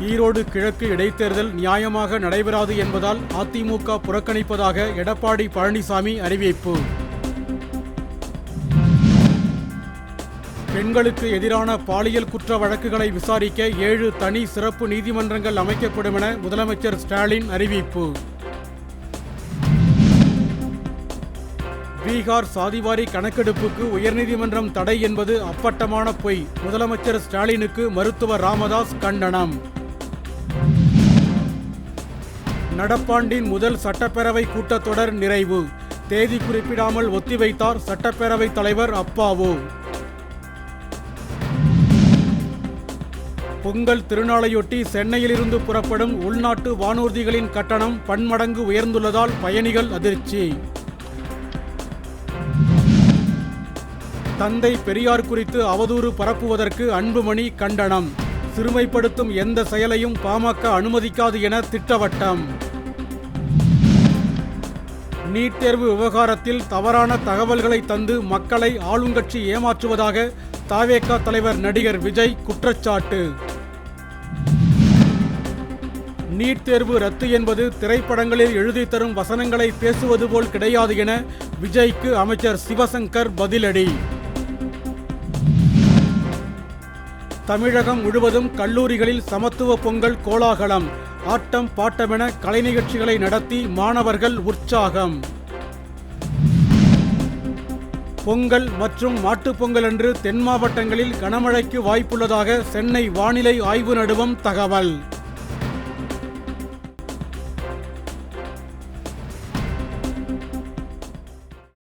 ஈரோடு கிழக்கு இடைத்தேர்தல் நியாயமாக நடைபெறாது என்பதால் அதிமுக புறக்கணிப்பதாக எடப்பாடி பழனிசாமி அறிவிப்பு. பெண்களுக்கு எதிரான பாலியல் குற்ற வழக்குகளை விசாரிக்க ஏழு தனி சிறப்பு நீதிமன்றங்கள் அமைக்கப்படும் என முதலமைச்சர் ஸ்டாலின் அறிவிப்பு. பீகார் சாதிவாரி கணக்கெடுப்புக்கு உயர்நீதிமன்றம் தடை என்பது அப்பட்டமான பொய். முதலமைச்சர் ஸ்டாலினுக்கு மருத்துவர் ராமதாஸ் கண்டனம். நடப்பாண்டின் முதல் சட்டப்பேரவை கூட்டத்தொடர் நிறைவு. தேதி குறிப்பிடாமல் ஒத்திவைத்தார் சட்டப்பேரவைத் தலைவர் அப்பாவு. பொங்கல் திருநாளையொட்டி சென்னையிலிருந்து புறப்படும் உள்நாட்டு வானூர்திகளின் கட்டணம் பன்மடங்கு உயர்ந்துள்ளதால் பயணிகள் அதிர்ச்சி. தந்தை பெரியார் குறித்து அவதூறு பரப்புவதற்கு அன்புமணி கண்டனம். சிறுமைப்படுத்தும் எந்த செயலையும் பாமக அனுமதிக்காது என திட்டவட்டம். நீட் தேர்வு விவகாரத்தில் தவறான தகவல்களை தந்து மக்களை ஆளுங்கட்சி ஏமாற்றுவதாக தாவேகா தலைவர் நடிகர் விஜய் குற்றச்சாட்டு. நீட் தேர்வு ரத்து என்பது திரைப்படங்களில் எழுதி தரும் வசனங்களை பேசுவது போல் கிடையாது என விஜய்க்கு அமைச்சர் சிவசங்கர் பதிலடி. தமிழகம் முழுவதும் கல்லூரிகளில் சமத்துவ பொங்கல் கோலாகலம். ஆட்டம் பாட்டமென கலை நிகழ்ச்சிகளை நடத்தி மாணவர்கள் உற்சாகம். பொங்கல் மற்றும் மாட்டுப்பொங்கல் அன்று தென் மாவட்டங்களில் கனமழைக்கு வாய்ப்புள்ளதாக சென்னை வானிலை ஆய்வு நடுவம் தகவல்.